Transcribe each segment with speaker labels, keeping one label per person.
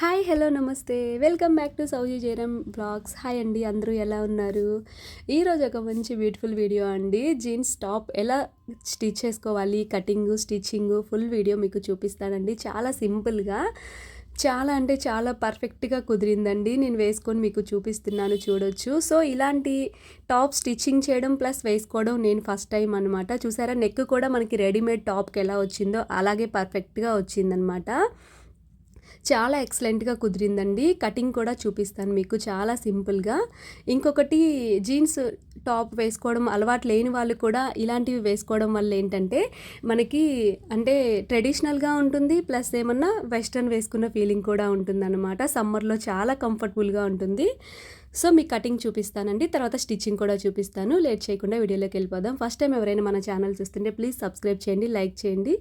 Speaker 1: Hi hello నమస్తే. Welcome back to Souji Jayaram blogs. Hi అండి అందరూ ఎలా ఉన్నారు? ఈరోజు ఒక మంచి బ్యూటిఫుల్ వీడియో అండి. జీన్స్ టాప్ ఎలా స్టిచ్ చేసుకోవాలి? కటింగ్ స్టిచ్చింగ్ ఫుల్ వీడియో మీకు చూపిస్తానండి. చాలా సింపుల్గా చాలా అంటే చాలా పర్ఫెక్ట్గా కుదిరిందండి. నేను వేసుకొని మీకు చూపిస్తున్నాను చూడొచ్చు. సో ఇలాంటి టాప్ స్టిచ్చింగ్ చేయడం ప్లస్ వేసుకోవడం నేను ఫస్ట్ టైం అనమాట చూసారా నెక్ కూడా మనకి రెడీమేడ్ టాప్కి ఎలా వచ్చిందో అలాగే పర్ఫెక్ట్గా వచ్చిందనమాట చాలా ఎక్సలెంట్గా కుదిరిందండి. కటింగ్ కూడా చూపిస్తాను మీకు చాలా సింపుల్గా. ఇంకొకటి జీన్స్ టాప్ వేసుకోవడం అలవాటు లేని వాళ్ళు కూడా ఇలాంటివి వేసుకోవడం వల్ల ఏంటంటే మనకి అంటే ట్రెడిషనల్గా ఉంటుంది ప్లస్ ఏమన్నా వెస్ట్రన్ వేసుకున్న ఫీలింగ్ కూడా ఉంటుందన్నమాట. సమ్మర్లో చాలా కంఫర్టబుల్గా ఉంటుంది. సో మీకు కటింగ్ చూపిస్తానండి. తర్వాత స్టిచ్చింగ్ కూడా చూపిస్తాను. లేట్ చేయకుండా వీడియోలోకి వెళ్ళిపోదాం. ఫస్ట్ టైం ఎవరైనా మన ఛానల్ చూస్తుంటే ప్లీజ్ సబ్స్క్రైబ్ చేయండి లైక్ చేయండి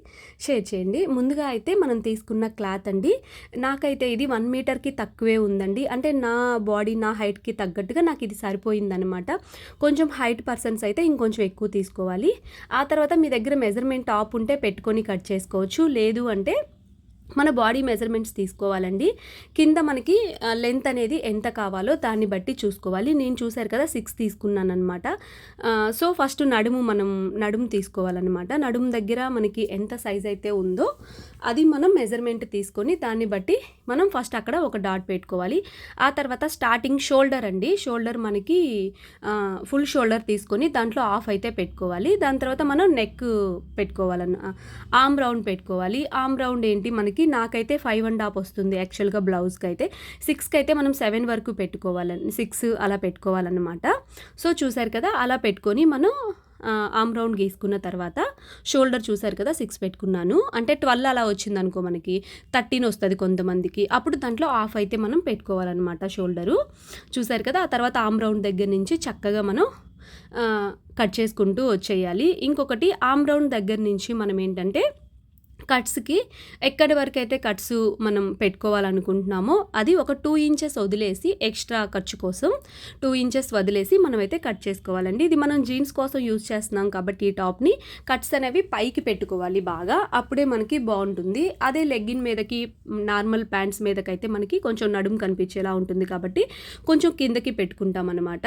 Speaker 1: షేర్ చేయండి. ముందుగా అయితే మనం తీసుకున్న క్లాత్ అండి. నాకైతే ఇది వన్ మీటర్కి తక్కువే ఉందండి. అంటే నా బాడీ నా హైట్కి తగ్గట్టుగా నాకు ఇది సరిపోయిందనమాట కొంచెం హైట్ పర్సన్స్ అయితే ఇంకొంచెం ఎక్కువ తీసుకోవాలి. ఆ తర్వాత మీ దగ్గర మెజర్మెంట్ టాప్ ఉంటే పెట్టుకొని కట్ చేసుకోవచ్చు. లేదు అంటే మన బాడీ మెజర్మెంట్స్ తీసుకోవాలండి. కింద మనకి లెంత్ అనేది ఎంత కావాలో దాన్ని బట్టి చూసుకోవాలి. నేను చూశారు కదా సిక్స్ తీసుకున్నాను అనమాట సో ఫస్ట్ నడుము మనం నడుము తీసుకోవాలన్నమాట. నడుము దగ్గర మనకి ఎంత సైజ్ అయితే ఉందో అది మనం మెజర్మెంట్ తీసుకొని దాన్ని బట్టి మనం ఫస్ట్ అక్కడ ఒక డాట్ పెట్టుకోవాలి. ఆ తర్వాత స్టార్టింగ్ షోల్డర్ అండి. షోల్డర్ మనకి ఫుల్ షోల్డర్ తీసుకొని దాంట్లో ఆఫ్ అయితే పెట్టుకోవాలి. దాని తర్వాత మనం నెక్ పెట్టుకోవాలన్న ఆమ్ రౌండ్ పెట్టుకోవాలి. ఆమ్ రౌండ్ ఏంటి? మనకి వచ్చేసరికి నాకైతే ఫైవ్ అండ్ హాఫ్ వస్తుంది. యాక్చువల్గా బ్లౌజ్కి అయితే. సిక్స్కి అయితే మనం సెవెన్ వరకు పెట్టుకోవాలని సిక్స్ అలా పెట్టుకోవాలన్నమాట. సో చూసారు కదా అలా పెట్టుకొని మనం ఆమ్ రౌండ్ గీసుకున్న తర్వాత షోల్డర్ చూసారు కదా సిక్స్ పెట్టుకున్నాను. అంటే ట్వెల్వ్ అలా వచ్చింది అనుకో మనకి థర్టీన్ వస్తుంది కొంతమందికి. అప్పుడు దాంట్లో ఆఫ్ అయితే మనం పెట్టుకోవాలన్నమాట షోల్డరు చూసారు కదా ఆ తర్వాత ఆమ్ రౌండ్ దగ్గర నుంచి చక్కగా మనం కట్ చేసుకుంటూ వచ్చేయాలి. ఇంకొకటి ఆమ్ రౌండ్ దగ్గర నుంచి మనం ఏంటంటే కట్స్కి ఎక్కడి వరకు అయితే కట్స్ మనం పెట్టుకోవాలనుకుంటున్నామో అది ఒక టూ ఇంచెస్ వదిలేసి ఎక్స్ట్రా ఖర్చు కోసం టూ ఇంచెస్ వదిలేసి మనమైతే కట్ చేసుకోవాలండి. ఇది మనం జీన్స్ కోసం యూజ్ చేస్తున్నాం కాబట్టి ఈ టాప్ని కట్స్ అనేవి పైకి పెట్టుకోవాలి బాగా. అప్పుడే మనకి బాగుంటుంది. అదే లెగ్గిన్ మీదకి నార్మల్ ప్యాంట్స్ మీదకైతే మనకి కొంచెం నడుము కనిపించేలా ఉంటుంది కాబట్టి కొంచెం కిందకి పెట్టుకుంటాం అనమాట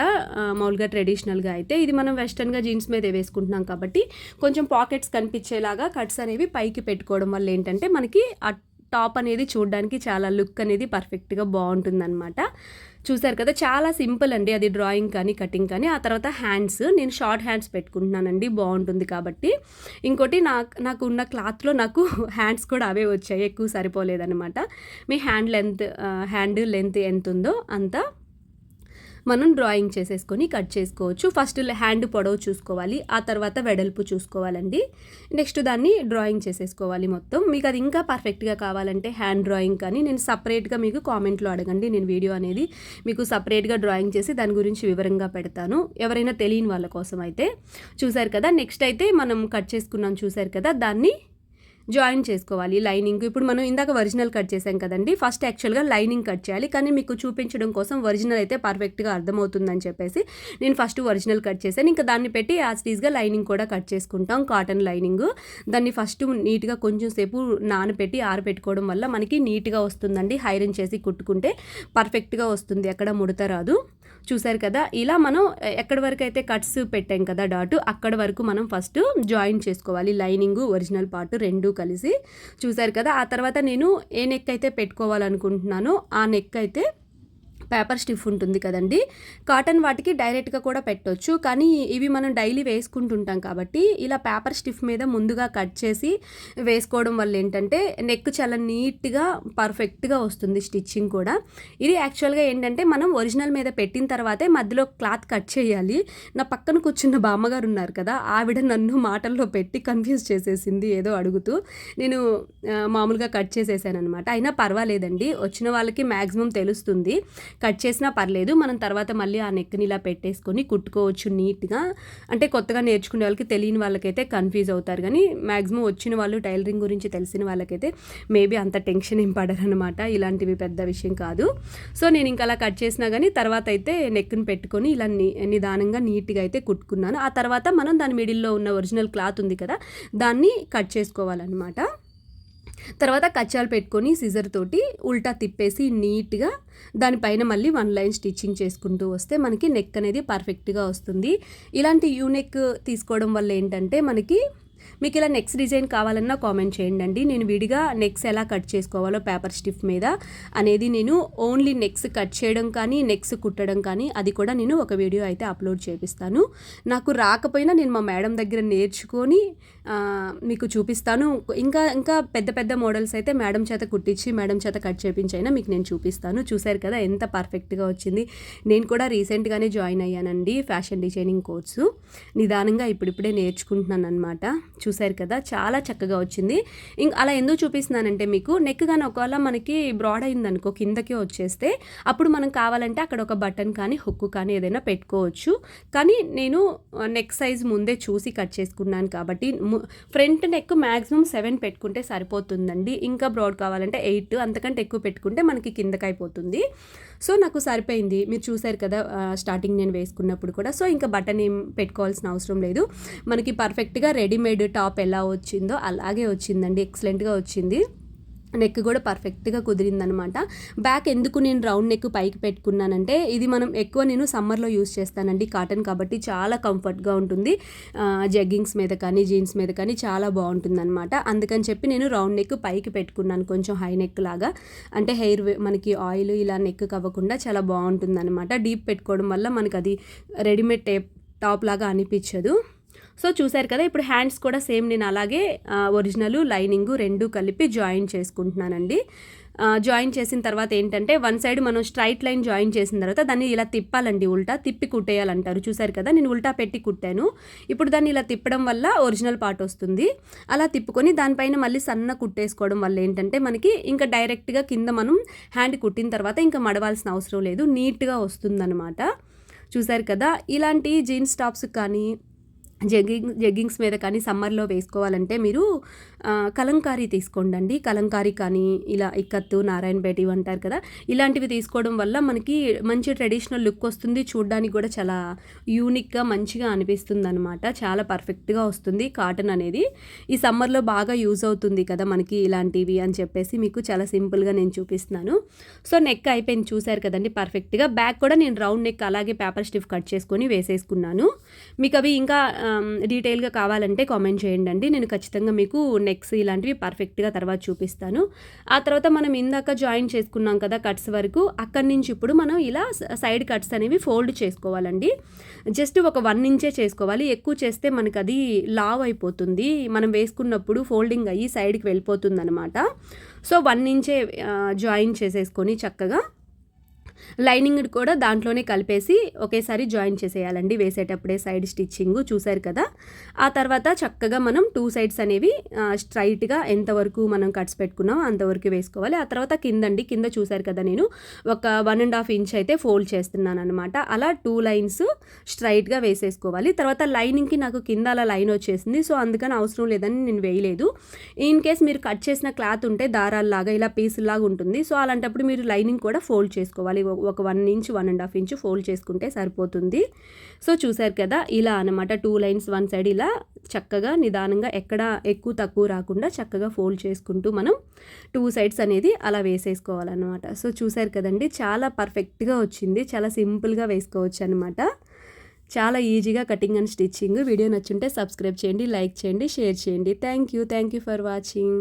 Speaker 1: మామూలుగా ట్రెడిషనల్గా అయితే ఇది మనం వెస్టర్న్గా జీన్స్ మీద వేసుకుంటున్నాం కాబట్టి కొంచెం పాకెట్స్ కనిపించేలాగా కట్స్ అనేవి పైకి పెట్టుకో పెట్టుకోవడం వల్ల ఏంటంటే మనకి ఆ టాప్ అనేది చూడడానికి చాలా లుక్ అనేది పర్ఫెక్ట్గా బాగుంటుందన్నమాట. చూసారు కదా చాలా సింపుల్ అండి అది డ్రాయింగ్ కానీ కటింగ్ కానీ. ఆ తర్వాత హ్యాండ్స్ నేను షార్ట్ హ్యాండ్స్ పెట్టుకుంటున్నానండి బాగుంటుంది కాబట్టి. ఇంకోటి నాకు నాకు ఉన్న క్లాత్లో నాకు హ్యాండ్స్ కూడా అవే వచ్చాయి ఎక్కువ సరిపోలేదన్నమాట. మీ హ్యాండ్ లెంత్ హ్యాండ్ లెంత్ ఎంత ఉందో అంత మనం డ్రాయింగ్ చేసేసుకొని కట్ చేసుకోవచ్చు. ఫస్ట్ హ్యాండ్ పొడవు చూసుకోవాలి ఆ తర్వాత వెడల్పు చూసుకోవాలండి. నెక్స్ట్ దాన్ని డ్రాయింగ్ చేసేసుకోవాలి మొత్తం. మీకు అది ఇంకా పర్ఫెక్ట్గా కావాలంటే హ్యాండ్ డ్రాయింగ్ కానీ నేను సపరేట్గా మీకు కామెంట్లో అడగండి. నేను వీడియో అనేది మీకు సపరేట్గా డ్రాయింగ్ చేసి దాని గురించి వివరంగా పెడతాను. ఎవరైనా తెలియని వాళ్ళ కోసం అయితే. చూసారు కదా నెక్స్ట్ అయితే మనం కట్ చేసుకున్నాం చూసారు కదా దాన్ని జాయిన్ చేసుకోవాలి లైనింగ్. ఇప్పుడు మనం ఇందాక ఒరిజినల్ కట్ చేసాం కదండి. ఫస్ట్ యాక్చువల్గా లైనింగ్ కట్ చేయాలి. కానీ మీకు చూపించడం కోసం ఒరిజినల్ అయితే పర్ఫెక్ట్గా అర్థమవుతుందని చెప్పేసి నేను ఫస్ట్ ఒరిజినల్ కట్ చేశాను. ఇంకా దాన్ని పెట్టి యాజ్ టీజ్గా లైనింగ్ కూడా కట్ చేసుకుంటాం కాటన్ లైనింగ్. దాన్ని ఫస్ట్ నీట్గా కొంచెం సేపు నానపెట్టి ఆరబెట్టుకోవడం వల్ల మనకి నీట్గా వస్తుందండి. హైరన్ చేసి కుట్టుకుంటే పర్ఫెక్ట్గా వస్తుంది. ఎక్కడ ముడత రాదు. చూసారు కదా? ఇలా మనం ఎక్కడి వరకు అయితే కట్స్ పెట్టాం కదా డాట్ అక్కడ వరకు మనం ఫస్ట్ జాయిన్ చేసుకోవాలి. లైనింగ్ ఒరిజినల్ పార్ట్ రెండు కలిసి చూసారు కదా? ఆ తర్వాత నేను ఏ నెక్ అయితే పెట్టుకోవాలనుకుంటున్నానో ఆ నెక్ అయితే పేపర్ స్టిఫ్ ఉంటుంది కదండి. కాటన్ వాటికి డైరెక్ట్గా కూడా పెట్టవచ్చు కానీ ఇవి మనం డైలీ వేసుకుంటుంటాం కాబట్టి ఇలా పేపర్ స్టిఫ్ మీద ముందుగా కట్ చేసి వేసుకోవడం వల్ల ఏంటంటే నెక్ చాలా నీట్గా పర్ఫెక్ట్గా వస్తుంది స్టిచ్చింగ్ కూడా. ఇది యాక్చువల్గా ఏంటంటే మనం ఒరిజినల్ మీద పెట్టిన తర్వాతే మధ్యలో క్లాత్ కట్ చేయాలి. నా పక్కన కూర్చున్న బామ్మగారు ఉన్నారు కదా ఆవిడ నన్ను మాటల్లో పెట్టి కన్ఫ్యూజ్ చేసేసింది ఏదో అడుగుతూ. నేను మామూలుగా కట్ చేసేసాను అనమాట అయినా పర్వాలేదండి. వచ్చిన వాళ్ళకి మ్యాక్సిమం తెలుస్తుంది. కట్ చేసినా పర్లేదు మనం తర్వాత మళ్ళీ ఆ నెక్ని ఇలా పెట్టేసుకొని కుట్టుకోవచ్చు నీట్గా. అంటే కొత్తగా నేర్చుకునే వాళ్ళకి తెలియని వాళ్ళకైతే కన్ఫ్యూజ్ అవుతారు. కానీ మ్యాక్సిమం వచ్చిన వాళ్ళు టైలరింగ్ గురించి తెలిసిన వాళ్ళకైతే మేబీ అంత టెన్షన్ ఏం పడరనమాట ఇలాంటివి పెద్ద విషయం కాదు. సో నేను ఇంకా అలా కట్ చేసినా కానీ తర్వాత అయితే నెక్ని పెట్టుకొని ఇలా నిదానంగా నీట్గా అయితే కుట్టుకున్నాను. ఆ తర్వాత మనం దాని మిడిల్లో ఉన్న ఒరిజినల్ క్లాత్ ఉంది కదా దాన్ని కట్ చేసుకోవాలన్నమాట. తర్వాత కచ్చాలు పెట్టుకొని సిజర్ తోటి ఉల్టా తిప్పేసి నీట్గా దానిపైన మళ్ళీ వన్ లైన్ స్టిచ్చింగ్ చేసుకుంటూ వస్తే మనకి నెక్ అనేది పర్ఫెక్ట్గా వస్తుంది. ఇలాంటి యూనెక్ తీసుకోవడం వల్ల ఏంటంటే మనకి మీకు ఇలా నెక్స్ట్ డిజైన్ కావాలన్నా కామెంట్ చేయండి అండి నేను విడిగా నెక్స్ ఎలా కట్ చేసుకోవాలో పేపర్ స్టిఫ్ మీద అనేది నేను ఓన్లీ నెక్స్ కట్ చేయడం కానీ నెక్స్ కుట్టడం కానీ అది కూడా నేను ఒక వీడియో అయితే అప్లోడ్ చేపిస్తాను. నాకు రాకపోయినా నేను మా మేడం దగ్గర నేర్చుకొని మీకు చూపిస్తాను. ఇంకా ఇంకా పెద్ద పెద్ద మోడల్స్ అయితే మేడం చేత కుట్టించి మేడం చేత కట్ చేపించైనా మీకు నేను చూపిస్తాను. చూశారు కదా ఎంత పర్ఫెక్ట్గా వచ్చింది. నేను కూడా రీసెంట్గానే జాయిన్ అయ్యానండి ఫ్యాషన్ డిజైనింగ్ కోర్సు నిదానంగా ఇప్పుడిప్పుడే నేర్చుకుంటున్నాను అనమాట చూశారు కదా చాలా చక్కగా వచ్చింది. ఇంక అలా ఎందుకు చూపిస్తున్నానంటే మీకు నెక్ కానీ ఒకవేళ మనకి బ్రాడ్ అయిందనుకో కిందకే వచ్చేస్తే అప్పుడు మనం కావాలంటే అక్కడ ఒక బటన్ కానీ హుక్కు కానీ ఏదైనా పెట్టుకోవచ్చు. కానీ నేను నెక్ సైజ్ ముందే చూసి కట్ చేసుకున్నాను కాబట్టి ఫ్రంట్ నెక్ మ్యాక్సిమం సెవెన్ పెట్టుకుంటే సరిపోతుందండి. ఇంకా బ్రాడ్ కావాలంటే ఎయిట్ అంతకంటే ఎక్కువ పెట్టుకుంటే మనకి కిందకి అయిపోతుంది సో నాకు సరిపోయింది. మీరు చూసారు కదా స్టార్టింగ్ నేను వేసుకున్నప్పుడు కూడా. సో ఇంకా బటన్ ఏం పెట్టుకోవాల్సిన అవసరం లేదు. మనకి పర్ఫెక్ట్గా రెడీమేడ్ టాప్ ఎలా వచ్చిందో అలాగే వచ్చిందండి. ఎక్సలెంట్గా వచ్చింది. నెక్ కూడా పర్ఫెక్ట్గా కుదిరిందనమాట. బ్యాక్ ఎందుకు నేను రౌండ్ నెక్ పైకి పెట్టుకున్నానంటే ఇది మనం ఎక్కువ నేను సమ్మర్లో యూస్ చేస్తానండి కాటన్ కాబట్టి చాలా కంఫర్ట్గా ఉంటుంది. జగ్గింగ్స్ మీద కానీ జీన్స్ మీద కానీ చాలా బాగుంటుందన్నమాట అందుకని చెప్పి నేను రౌండ్ నెక్ పైకి పెట్టుకున్నాను కొంచెం హై నెక్ లాగా. అంటే హెయిర్ మనకి ఆయిల్ ఇలా నెక్ కవ్వకుండా చాలా బాగుంటుందన్నమాట డీప్ పెట్టుకోవడం వల్ల మనకు అది రెడీమేడ్ టేప్ టాప్ లాగా అనిపించదు. సో చూసారు కదా ఇప్పుడు హ్యాండ్స్ కూడా సేమ్ నేను అలాగే ఒరిజినల్ లైనింగ్ రెండు కలిపి జాయిన్ చేసుకుంటున్నానండి. జాయిన్ చేసిన తర్వాత ఏంటంటే వన్ సైడ్ మనం స్ట్రైట్ లైన్ జాయిన్ చేసిన తర్వాత దాన్ని ఇలా తిప్పాలండి ఉల్టా తిప్పి కుట్టేయాలంటారు. చూసారు కదా నేను ఉల్టా పెట్టి కుట్టాను. ఇప్పుడు దాన్ని ఇలా తిప్పడం వల్ల ఒరిజినల్ పార్ట్ వస్తుంది. అలా తిప్పుకొని దానిపైన మళ్ళీ సన్న కుట్టేసుకోవడం వల్ల ఏంటంటే మనకి ఇంకా డైరెక్ట్గా కింద మనం హ్యాండ్ కుట్టిన తర్వాత ఇంకా మడవాల్సిన అవసరం లేదు నీట్గా వస్తుందన్నమాట. చూసారు కదా ఇలాంటి జీన్స్ టాప్స్ కానీ జగ్గింగ్ జగ్గింగ్స్ మీద కానీ సమ్మర్లో వేసుకోవాలంటే మీరు కలంకారీ తీసుకోండి కలంకారీ కానీ ఇలా ఇక్కత్తు నారాయణపేట ఇవి అంటారు కదా ఇలాంటివి తీసుకోవడం వల్ల మనకి మంచి ట్రెడిషనల్ లుక్ వస్తుంది. చూడడానికి కూడా చాలా యూనిక్గా మంచిగా అనిపిస్తుంది అనమాట చాలా పర్ఫెక్ట్గా వస్తుంది కాటన్ అనేది. ఈ సమ్మర్లో బాగా యూజ్ అవుతుంది కదా మనకి ఇలాంటివి అని చెప్పేసి మీకు చాలా సింపుల్గా నేను చూపిస్తున్నాను. సో నెక్ అయిపోయింది చూశారు కదండి పర్ఫెక్ట్గా. బ్యాక్ కూడా నేను రౌండ్ నెక్ అలాగే పేపర్ స్టిఫ్ కట్ చేసుకొని వేసేసుకున్నాను. మీకు అవి ఇంకా డీటెయిల్గా కావాలంటే కామెంట్ చేయండి నేను ఖచ్చితంగా మీకు నెక్ నెక్స్ ఇలాంటివి పర్ఫెక్ట్గా తర్వాత చూపిస్తాను. ఆ తర్వాత మనం ఇందాక జాయిన్ చేసుకున్నాం కదా కట్స్ వరకు అక్కడి నుంచి ఇప్పుడు మనం ఇలా సైడ్ కట్స్ అనేవి ఫోల్డ్ చేసుకోవాలండి. జస్ట్ ఒక వన్ ఇంచే చేసుకోవాలి. ఎక్కువ చేస్తే మనకు అది లావ్ అయిపోతుంది. మనం వేసుకున్నప్పుడు ఫోల్డింగ్ అయ్యి సైడ్కి వెళ్ళిపోతుంది అనమాట సో వన్ ఇంచే జాయిన్ చేసేసుకొని చక్కగా లైనింగ్ కూడా దాంట్లోనే కలిపేసి ఒకేసారి జాయిన్ చేసేయాలండి. వేసేటప్పుడే సైడ్ స్టిచ్చింగ్ చూసారు కదా. ఆ తర్వాత చక్కగా మనం టూ సైడ్స్ అనేవి స్ట్రైట్గా ఎంతవరకు మనం కట్స్ పెట్టుకున్నామో అంతవరకు వేసుకోవాలి. ఆ తర్వాత కిందండి కింద చూసారు కదా నేను ఒక వన్ అండ్ హాఫ్ ఇంచ్ అయితే ఫోల్డ్ చేస్తున్నాను అనమాట అలా టూ లైన్స్ స్ట్రైట్గా వేసేసుకోవాలి. తర్వాత లైనింగ్కి నాకు కింద అలా లైన్ వచ్చేసింది సో అందుకని అవసరం లేదని నేను వేయలేదు. ఇన్ కేస్ మీరు కట్ చేసిన క్లాత్ ఉంటే దారాల్లాగా ఇలా పీసులాగా ఉంటుంది. సో అలాంటప్పుడు మీరు లైనింగ్ కూడా ఫోల్డ్ చేసుకోవాలి. ఒక one inch one and half inch fold చేసుకుంటే సరిపోతుంది. సో చూసారు కదా ఇలా అనమాట టూ లైన్స్ వన్ సైడ్ ఇలా చక్కగా నిదానంగా ఎక్కడ ఎక్కువ తక్కువ రాకుండా చక్కగా ఫోల్డ్ చేసుకుంటూ మనం టూ సైడ్స్ అనేది అలా వేసేసుకోవాలన్నమాట. సో చూసారు కదండి చాలా పర్ఫెక్ట్గా వచ్చింది. చాలా సింపుల్గా వేసుకోవచ్చు అనమాట చాలా ఈజీగా కటింగ్ అండ్ స్టిచ్చింగ్. వీడియో నచ్చుంటే సబ్స్క్రైబ్ చేయండి లైక్ చేయండి షేర్ చేయండి. Thank you thank you for watching.